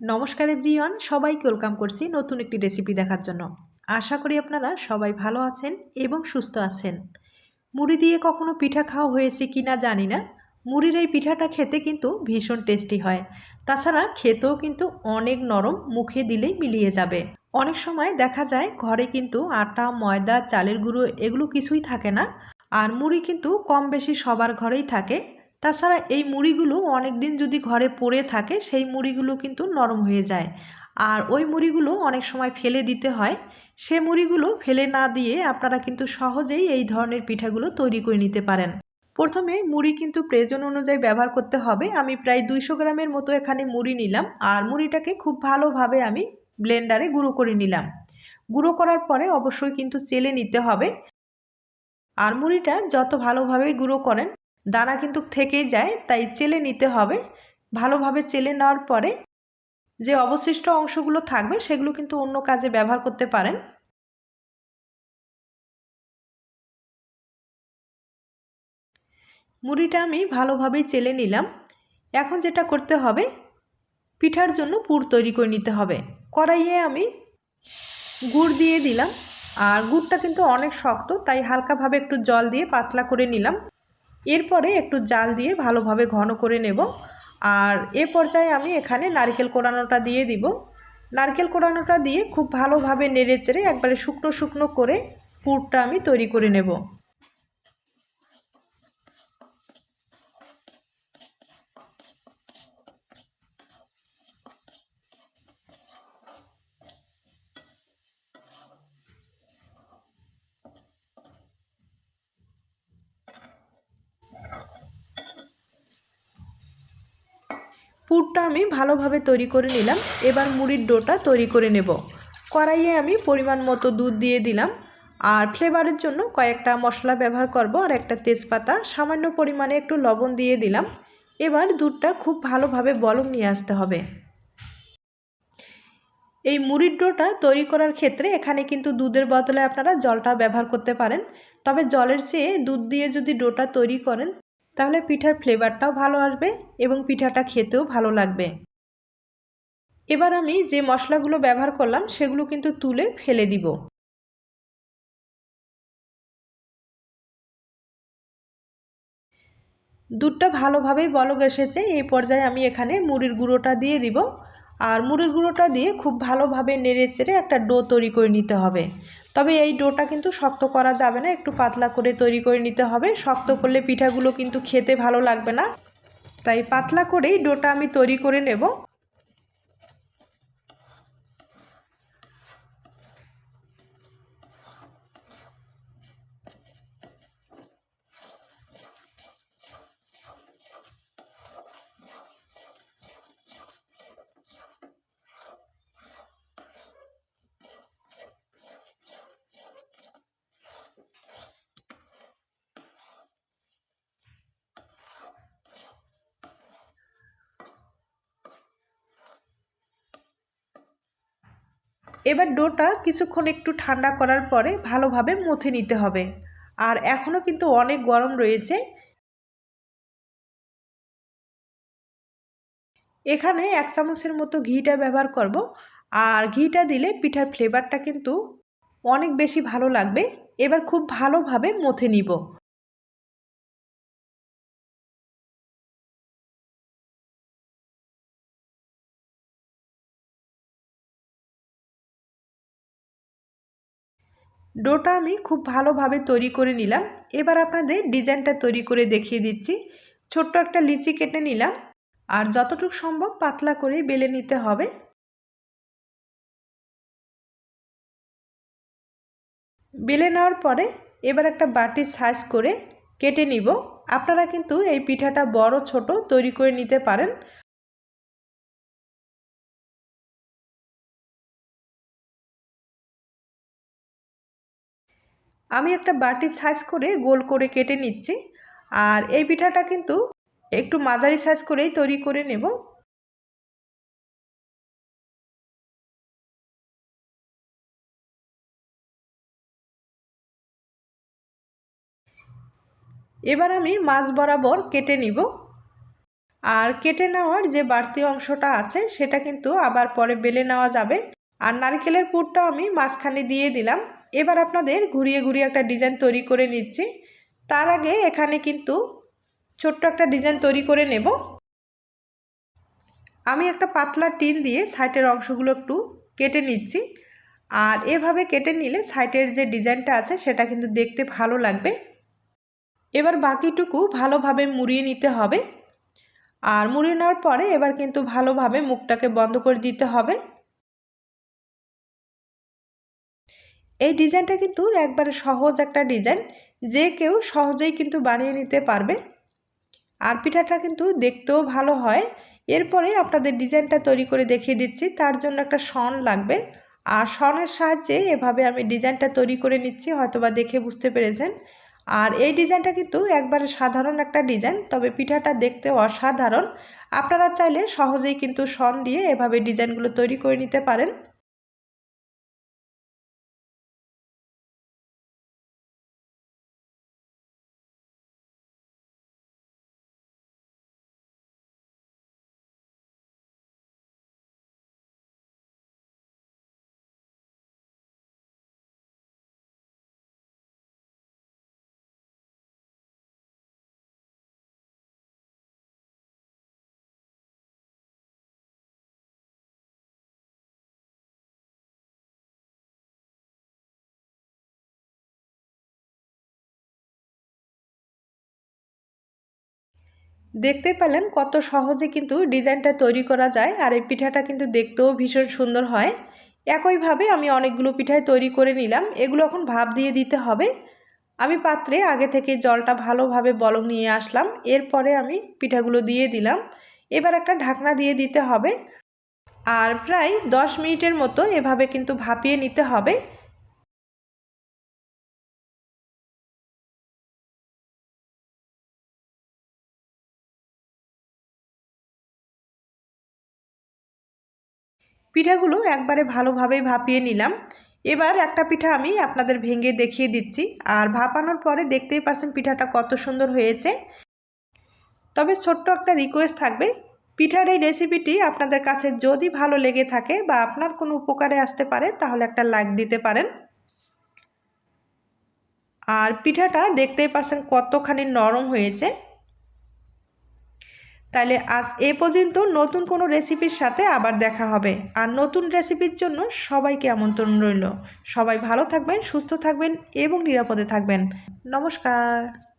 নমস্কার এভরিওয়ান, সবাইকে ওয়েলকাম করছি নতুন একটি রেসিপি দেখার জন্য। আশা করি আপনারা সবাই ভালো আছেন এবং সুস্থ আছেন। মুড়ি দিয়ে কখনো পিঠা খাওয়া হয়েছে কি না জানি না। মুড়ির এই পিঠাটা খেতে কিন্তু ভীষণ টেস্টি হয়। তাছাড়া খেতেও কিন্তু অনেক নরম মুখে দিলেই মিলিয়ে যাবে। অনেক সময় দেখা যায় ঘরে কিন্তু আটা, ময়দা, চালের গুঁড়ো এগুলো কিছুই থাকে না। আর মুড়ি কিন্তু কম বেশি সবার ঘরেই থাকে। তাছাড়া এই মুড়িগুলো অনেক দিন যদি ঘরে পড়ে থাকে, সেই মুড়িগুলো কিন্তু নরম হয়ে যায়। আর ওই মুড়িগুলো অনেক সময় ফেলে দিতে হয়। সে মুড়িগুলো ফেলে না দিয়ে আপনারা কিন্তু সহজেই এই ধরনের পিঠাগুলো তৈরি করে নিতে পারেন। প্রথমে মুড়ি কিন্তু প্রয়োজন অনুযায়ী ব্যবহার করতে হবে। আমি প্রায় দুইশো গ্রামের মতো এখানে মুড়ি নিলাম আর মুড়িটাকে খুব ভালোভাবে আমি ব্লেন্ডারে গুঁড়ো করে নিলাম। গুঁড়ো করার পরে অবশ্যই কিন্তু চেলে নিতে হবে। আর মুড়িটা যত ভালোভাবে গুঁড়ো করেন দানা কিন্তু থেকেই যায়, তাই চেলে নিতে হবে। ভালোভাবে চেলে নেওয়ার পরে যে অবশিষ্ট অংশগুলো থাকবে, সেগুলো কিন্তু অন্য কাজে ব্যবহার করতে পারেন। মুড়িটা আমি ভালোভাবেই চেলে নিলাম। এখন যেটা করতে হবে, পিঠার জন্য পুর তৈরি করে নিতে হবে। কড়াইয়ে আমি গুড় দিয়ে দিলাম। আর গুড়টা কিন্তু অনেক শক্ত, তাই হালকাভাবে একটু জল দিয়ে পাতলা করে নিলাম। এরপরে একটু জাল দিয়ে ভালোভাবে ঘন করে নেব। আর এ পর্যায়ে আমি এখানে নারকেল কোড়ানোটা দিয়ে দিব। নারকেল কোড়ানোটা দিয়ে খুব ভালোভাবে নেড়ে চেড়ে একবারে শুকনো শুকনো করে পুরটা আমি তৈরি করে নেব। পুরটা আমি ভালোভাবে তৈরি করে নিলাম। এবার মুড়ির ডোটা তৈরি করে নেব। কড়াইয়ে আমি পরিমাণ মতো দুধ দিয়ে দিলাম। আর ফ্লেভারের জন্য কয়েকটা মশলা ব্যবহার করব আর একটা তেজপাতা, সামান্য পরিমাণে একটু লবণ দিয়ে দিলাম। এবার দুধটা খুব ভালোভাবে বলম নিয়ে আসতে হবে। এই মুড়ির ডোটা তৈরি করার ক্ষেত্রে এখানে কিন্তু দুধের বদলে আপনারা জলটা ব্যবহার করতে পারেন। তবে জলের চেয়ে দুধ দিয়ে যদি ডোটা তৈরি করেন তাহলে পিঠার ফ্লেভারটাও ভালো আসবে এবং পিঠাটা খেতেও ভালো লাগবে। এবার আমি যে মশলাগুলো ব্যবহার করলাম সেগুলো কিন্তু তুলে ফেলে দিব। দুধটা ভালোভাবেই বলক এসেছে, এই পর্যায়ে আমি এখানে মুড়ির গুঁড়োটা দিয়ে দিব। আর মুড়ির গুঁড়োটা দিয়ে খুব ভালোভাবে নেড়ে চেড়ে একটা ডো তৈরি করে নিতে হবে। তবে এই ডোটা কিন্তু শক্ত করা যাবে না, একটু পাতলা করে তৈরি করে নিতে হবে। শক্ত করলে পিঠাগুলো কিন্তু খেতে ভালো লাগবে না। তাই পাতলা করেই ডোটা আমি তৈরি করে নেব। এবার ডোটা কিছুক্ষণ একটু ঠান্ডা করার পরে ভালোভাবে মথে নিতে হবে। আর এখনও কিন্তু অনেক গরম রয়েছে। এখানে এক চামচের মতো ঘিটা ব্যবহার করব। আর ঘিটা দিলে পিঠার ফ্লেভারটা কিন্তু অনেক বেশি ভালো লাগবে। এবার খুব ভালোভাবে মথে নিব। ডোটা আমি খুব ভালোভাবে তৈরি করে নিলাম। এবার আপনাদের ডিজাইনটা তৈরি করে দেখিয়ে দিচ্ছি। ছোট্ট একটা লিচি কেটে নিলাম। আর যতটুকু সম্ভব পাতলা করে বেলে নিতে হবে। বেলে নেওয়ার পরে এবার একটা বাটির সাইজ করে কেটে নিব। আপনারা কিন্তু এই পিঠাটা বড় ছোট তৈরি করে নিতে পারেন। আমি একটা বাটির সাইজ করে গোল করে কেটে নিচ্ছি। আর এই পিঠাটা কিন্তু একটু মাঝারি সাইজ করেই তৈরি করে নেব। এবার আমি মাছ বরাবর কেটে নিব। আর কেটে নেওয়ার যে বাড়তি অংশটা আছে, সেটা কিন্তু আবার পরে বেলে নেওয়া যাবে। আর নারকেলের পুরটা আমি মাঝখানে দিয়ে দিলাম। এবার আপনাদের ঘুরিয়ে ঘুরিয়ে একটা ডিজাইন তৈরি করে নিচ্ছি। তার আগে এখানে কিন্তু ছোট্ট একটা ডিজাইন তৈরি করে নেব। আমি একটা পাতলা টিন দিয়ে সাইটের অংশগুলো একটু কেটে নিচ্ছি। আর এভাবে কেটে নিলে সাইটের যে ডিজাইনটা আছে সেটা কিন্তু দেখতে ভালো লাগবে। এবার বাকিটুকু ভালোভাবে মুড়িয়ে নিতে হবে। আর মুড়িয়ে নেওয়ার পরে এবার কিন্তু ভালোভাবে মুখটাকে বন্ধ করে দিতে হবে। এই ডিজাইনটা কিন্তু একবারে সহজ একটা ডিজাইন। যে কেউ সহজেই কিন্তু বানিয়ে নিতে পারবে। আর পিঠাটা কিন্তু দেখতেও ভালো হয়। এরপরে আপনাদের ডিজাইনটা তৈরি করে দেখিয়ে দিচ্ছি। তার জন্য একটা শন লাগবে। আর শনের সাহায্যে এভাবে আমি ডিজাইনটা তৈরি করে নিচ্ছি, হয়তোবা দেখে বুঝতে পেরেছেন। আর এই ডিজাইনটা কিন্তু একবারে সাধারণ একটা ডিজাইন, তবে পিঠাটা দেখতে অসাধারণ। আপনারা চাইলে সহজেই কিন্তু শন দিয়ে এভাবে ডিজাইনগুলো তৈরি করে নিতে পারেন। দেখতে পেলেন কত সহজে কিন্তু ডিজাইনটা তৈরি করা যায়, আর এই পিঠাটা কিন্তু দেখতেও ভীষণ সুন্দর হয়। একইভাবে আমি অনেকগুলো পিঠাই তৈরি করে নিলাম, এগুলো এখন ভাব দিয়ে দিতে হবে। আমি পাত্রে আগে থেকে জলটা ভালোভাবে বলং নিয়ে আসলাম, এরপরে আমি পিঠাগুলো দিয়ে দিলাম। এবার একটা ঢাকনা দিয়ে দিতে হবে, আর প্রায় দশ মিনিটের মতো এভাবে কিন্তু ভাপিয়ে নিতে হবে। পিঠাগুলো একবারে ভালোভাবে ভাপিয়ে নিলাম। এবার একটা পিঠা আমি আপনাদের ভেঙে দেখিয়ে দিচ্ছি। আর ভাপানোর পরে দেখতেই পারছেন পিঠাটা কত সুন্দর হয়েছে। তবে ছোট্ট একটা রিকোয়েস্ট থাকবে। পিঠার এই রেসিপিটি আপনাদের কাছে যদি ভালো লেগে থাকে বা আপনার কোনো উপকারে আসতে পারে, তাহলে একটা লাইক দিতে পারেন। আর পিঠাটা দেখতেই পারছেন কতখানি নরম হয়েছে। তাহলে আজ এ পর্যন্ত নতুন কোনো রেসিপির সাথে আবার দেখা হবে। আর নতুন রেসিপির জন্য সবাইকে আমন্ত্রণ রইল। সবাই ভালো থাকবেন, সুস্থ থাকবেন এবং নিরাপদে থাকবেন। নমস্কার।